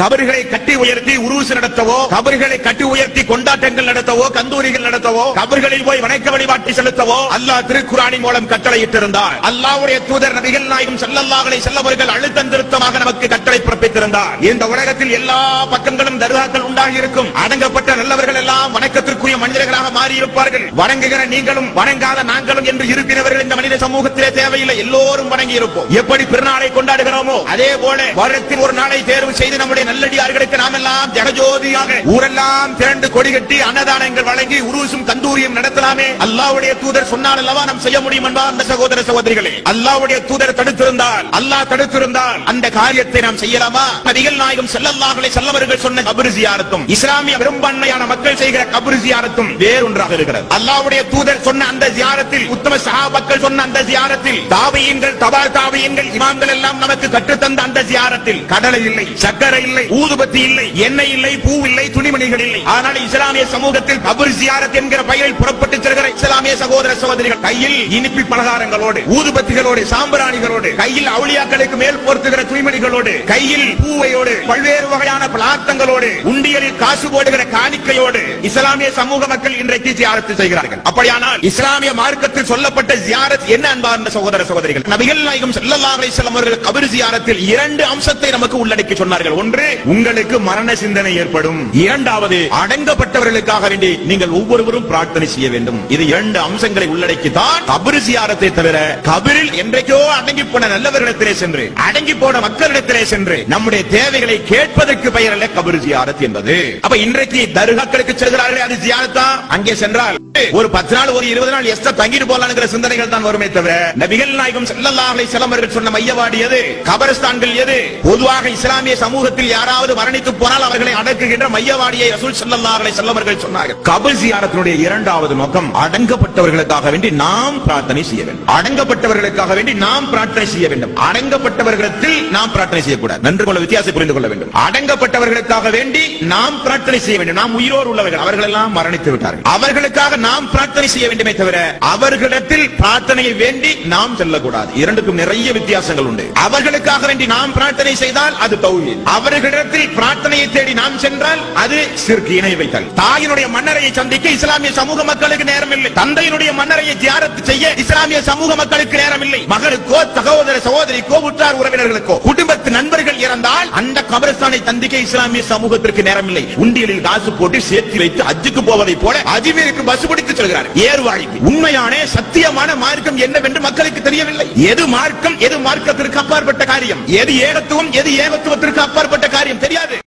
கபர்களை கட்டி உயர்த்தி உருசு நடத்தவோ கபர்களை கட்டி உயர்த்தி கொண்டாட்டங்கள் நடத்தவோ கந்தூரிகள் நடத்தவோ கபர்களில் போய் வணக்க வழிபாட்டை செலுத்தவோ அல்லாஹ் திருக்குறானின் மூலம் கட்டளையிட்டிருந்தார். அல்லாவுடைய தூதர் நபிகள் நாயகம் ஸல்லல்லாஹு செல்லவர்கள் அழுத்தம் திருத்தமாக நமக்கு கட்டளை பிறப்பித்திருந்தார். இந்த உலகத்தில் எல்லா பக்கங்களும் தருகாக்கள் உண்டாகி இருக்கும் அடங்கப்பட்ட நல்லவர்கள் எல்லாம் வணக்கத்திற்குரிய மனிதர்களாக மாறி இருப்பார்கள் வணங்குகிற நீங்களும் வணங்காத நாங்களும் என்று இருப்பினவர்கள் இந்த மனித சமூகத்திலே தேவையில்லை. எல்லோரும் வணங்கி இருப்போம் எப்படி பெருநாளை கொண்டாடுகிறோமோ அதே போல வருடத்தில் ஒரு நாளை தேர்வு செய்து நம்முடைய நல்லடியார்களுக்கு நாம் எல்லாம் ஜெகஜோதியாக ஊரெல்லாம் திரண்டு கொடி கட்டி அன்னதானங்கள் வழங்கி உருசும் தந்தூரியம் நடத்தலாமே. அல்லாவுடைய தூதர் சொன்னால் அல்லவா நாம் செய்ய முடியும் என்பா அந்த சகோதர சகோதரிகளே. அல்லாவுடைய தூதர் தடுத்திருந்தால் அல்லாஹ் தடுத்திருந்தால் அந்த காரியத்தை நாம் செய்யலாமா? நபிகள் நாயகம் செல்லல்லாஹலை செல்லவர்கள் சொன்ன கபரு ஜியாரத்தும் இஸ்லாமிய பெரும்பான்மையான மக்கள் செய்கிற கபரு ஜியாரத்தும் வேறொன்றாக இருக்கிறது. அல்லாவுடைய தூதர் சொன்ன அந்த ஜியாரத்தில் உத்தம சஹாபாக்கள் சொன்ன அந்த ஜியாரத்தில் தாபியீன்கள் தபா தாபியீன்கள் இமாம்கள் எல்லாம் நமக்கு கற்றுத்தந்த அந்த ஜியாரத்தில் கடலை இல்லை சக்கரை இல்லை ஊதுபத்தி இல்லை. எண்ணெய் இல்லை பூ இல்லை துணி துணிமணிகள் இல்லை. ஆனால் இஸ்லாமிய சமூகத்தில் கபர் ஜியாரத் என்கிற பெயரில் புறப்பட்டு செல்கிற இஸ்லாமிய சகோதர சகோதரிகள் கையில் இனிப்பி பலகாரங்களோடு ஊதுபத்திகளோடு சாம்பிராணிகளோடு கையில் அவுளியாக்களுக்கு மேல் போர்த்துகிற துணிமணிகளோடு கையில் பூவையோடு பல்வேறு வகையான பலார்த்தங்களோடு உண்டியலில் காசு போடுகிற காணிக்கையோடு இஸ்லாமிய சமூக மக்கள் இன்றைக்கு ஜியாரத்து செய்கிறார்கள். அப்படியானால் இஸ்லாமிய மார்க்கத்தில் சொல்லப்பட்ட ஜியாரத் என்ன அன்பார்ந்த சகோதர சகோதரிகள்? நபிகள் நாயகம் ஸல்லல்லாஹு அலைஹி அவர்கள் கபர் ஜியாரத்தில் இரண்டு அம்சத்தை நமக்கு உள்ளடக்கி சொன்னார்கள். ஒன்று உங்களுக்கு மரண சிந்தனை ஏற்படும். இரண்டாவது அடங்கப்பட்டவர்களுக்காக வேண்டி நீங்கள் ஒவ்வொருவரும் பிரார்த்தனை செய்ய வேண்டும். இது இரண்டு அம்சங்களை உள்ளடக்கி தான் கபர் ஜியாரத்தை தவிர கபரில் என்றைக்கோ அடங்கி போன நல்லவர்களிடத்திலே சென்று அடங்கி போன மக்களிடத்திலே சென்று நம்முடைய தேவைகளை கேட்பதற்கு பெயர் அல்ல கபர் ஜியாரத் என்பது. அப்ப இன்றைக்கு தர்காக்களுக்கு செல்கிறார்கள் அது ஜியாரத்தா அங்கே சென்றால் ஒரு பத்து நாள் ஒரு இருபது நாள் எஸ்ட தங்கிட்டு போலாம்ங்கிற சிந்தனைகள் தான் வருமே தவிர நபிகள் நாயகம் செல்லல்லாஹலை அலைஹி சொன்ன மையவாடி எது? கபரஸ்தான்கள் எது? பொதுவாக இஸ்லாமிய சமூகத்தில் யாராவது மரணித்து போனால் அவர்களை அடக்குகின்ற மையவாடி மையவாடியை ரசூல் ஸல்லல்லாஹு செல்லவர்கள் சொன்னார்கள். கபர் சியாரத்தினுடைய இரண்டாவது நோக்கம் அடங்கப்பட்டவர்களுக்காக வேண்டி நாம் பிரார்த்தனை செய்ய வேண்டும். அடங்கப்பட்டவர்களுக்காக வேண்டி நாம் பிரார்த்தனை செய்ய வேண்டும். அடங்கப்பட்டவர்களிடத்தில் நாம் பிரார்த்தனை செய்யக்கூடாது. நன்று கொள்ள வித்தியாசம் புரிந்து கொள்ள வேண்டும். அடங்கப்பட்டவர்களுக்காக வேண்டி நாம் பிரார்த்தனை செய்ய வேண்டும். நாம் உயிரோடு உள்ளவர்கள். அவர்கள் எல்லாம் மரணித்து விட்டார்கள். அவர்களுக்காக நாம் பிரார்த்தனை செய்ய வேண்டுமே தவிர அவர்களிடத்தில் பிரார்த்தனையை வேண்டி நாம் செல்லக்கூடாது. இரண்டுக்கும் நிறைய வித்தியாசங்கள் உண்டு. அவர்களுக்காக வேண்டி நாம் பிரார்த்தனை செய்தால் அது தௌஹீத். அவர்களிடத்தில் பிரார்த்தனையை தேடி நாம் சென்றால் அது சிற்கு இணை வைத்தல். தாயினுடைய மன்னரையை சந்திக்க இஸ்லாமிய சமூக மக்களுக்கு நேரம் இல்லை தந்தையினுடைய மன்னரையை ஜியாரத்து செய்ய இஸ்லாமிய சமூக மக்களுக்கு நேரம் இல்லை மகளுக்கோ சகோதர சகோதரிக்கோ உற்றார் உறவினர்களுக்கோ குடும்பத்து நண்பர்கள் இறந்தால் அந்த கபரஸ்தானை சந்திக்க இஸ்லாமிய சமூகத்திற்கு நேரம் இல்லை உண்டியலில் காசு போட்டு சேர்த்து வைத்து அஜுக்கு போவதை போல அஜ்மீருக்கு பஸ் பிடித்து செல்கிறார். ஏர்வாழிக்கு உண்மையான சத்தியமான மார்க்கம் என்னவென்று மக்களுக்கு தெரியவில்லை. எது மார்க்கம் எது மார்க்கத்திற்கு அப்பாற்பட்ட காரியம்? எது ஏகத்துவம் எது ஏகத்துவத்திற்கு அப்பாற்பட்ட காரியம்? தெரியாது.